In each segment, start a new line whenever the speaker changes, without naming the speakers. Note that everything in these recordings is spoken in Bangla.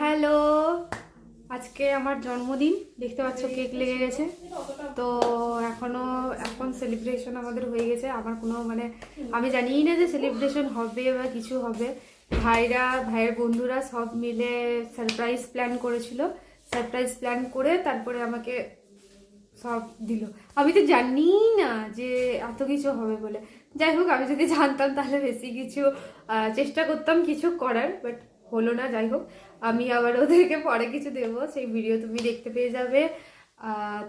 হ্যালো। আজকে আমার জন্মদিন। দেখতে পাচ্ছ কেক লেগে গেছে। তো এখনও, এখন সেলিব্রেশন আমাদের হয়ে গেছে। আমার কোনো মানে আমি জানিই না যে সেলিব্রেশন হবে বা কিছু হবে। ভাইরা, ভাইয়ের বন্ধুরা সব মিলে সারপ্রাইজ প্ল্যান করেছিল। সারপ্রাইজ প্ল্যান করে তারপরে আমাকে সব দিল। আমি তো জানি না যে এত কিছু হবে বলে। যাই হোক, আমি যদি জানতাম তাহলে বেশি কিছু চেষ্টা করতাম কিছু করার বাট হলো না, যাই হোক। আমি আবার ওদেরকে পরে কিছু দেবো। সেই ভিডিও তুমি দেখতে পেয়ে যাবে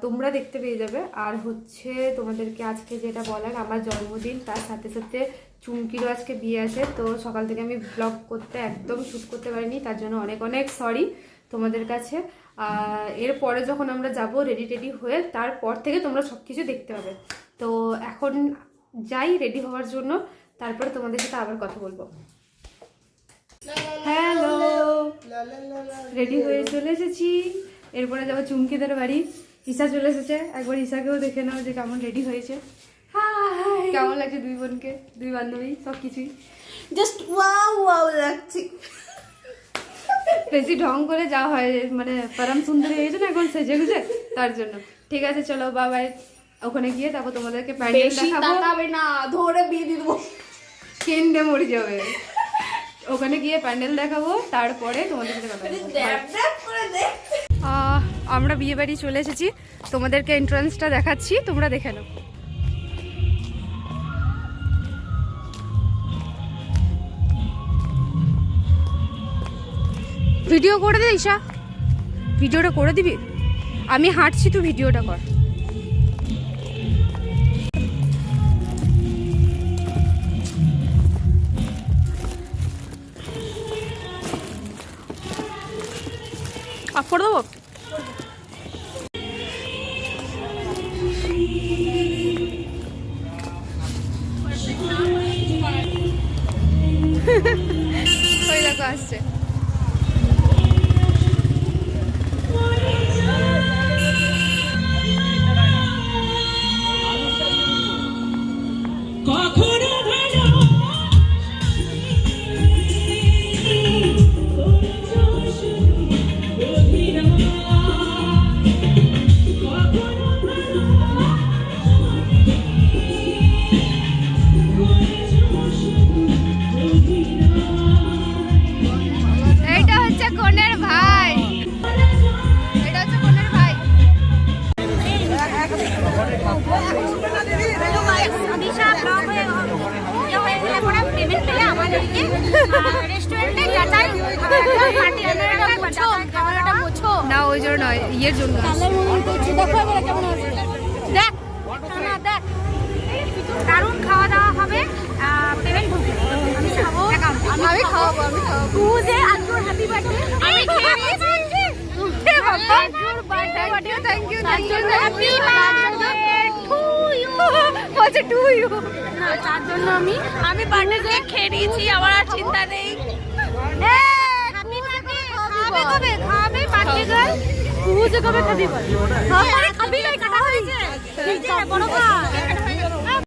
তোমরা দেখতে পেয়ে যাবে। আর হচ্ছে তোমাদেরকে আজকে যেটা বলার, আমার জন্মদিন, তার সাথে সাথে চুমকিরও আজকে বিয়ে আছে। তো সকাল থেকে আমি ব্লগ করতে একদম শ্যুট করতে পারিনি, তার জন্য অনেক অনেক সরি তোমাদের কাছে। এরপরে যখন আমরা যাব রেডি টেডি হয়ে তারপর থেকে তোমরা সব কিছু দেখতে পাবে। তো এখন যাই রেডি হওয়ার জন্য, তারপরে তোমাদের সাথে আবার কথা বলব। হ্যালো রেডি হয়ে চলে এসেছি। এরপরে যাব চুমকিদের বাড়ি। ঈশা চলে এসেছে। একবার ঈশাকেও দেখে নাও যে কেমন রেডি হয়েছে। কেমন লাগছে দুই বোনকে? দুই বান্ধবী সব কিছুই?
জাস্ট ওয়াও ওয়াও লাগছে।
বেশি ঢং করে যা হয় মানে পরম সুন্দর হয়ে গেছে না এখন সেজে গুজে তার জন্য। ঠিক আছে চলো বাবাই ওখানে গিয়ে তারপর তোমাদেরকে প্যান্ডেল দেখাবো।
না ধরে বিয়ে দিয়ে দেবো।
কেন্দ্রে মরে যাবে। ওখানে গিয়ে প্যান্ডেল দেখাবো তারপরে তোমাদের সাথে আমরা বিয়ে বাড়ি চলে এসেছি। তোমাদেরকে এন্ট্রান্সটা দেখাচ্ছি তোমরা দেখে নাও। ভিডিও করে দে ঈশা। ভিডিওটা করে দিবি? আমি হাঁটছি তুই ভিডিওটা কর। অফ করে দেবো আসছে।
কখনো
না ওই জন্য নয় ইয়ের জন্য দেখ দেখ। দারুণ খাওয়া দাওয়া হবে পেমেন্ট আমি খাব। আমি খাওয়াবো আমি খাওয়াবো তুই যে আজকে হ্যাপি বার্থডে আমি খেয়ে নিয়েছি। বাবা birthday thank you thank you happy birthday to you আচ্ছা টু ইউ না তার জন্য আমি আমি বার্থডে খেয়ে নিয়েছি আমার আর চিন্তা নেই হ্যাপি বার্থডে খাবে কবে খাবে বার্থডে গার্ল তুই যে কবে খাবি বল খাবি খাবি কাটা হয়েছে বড় ভাই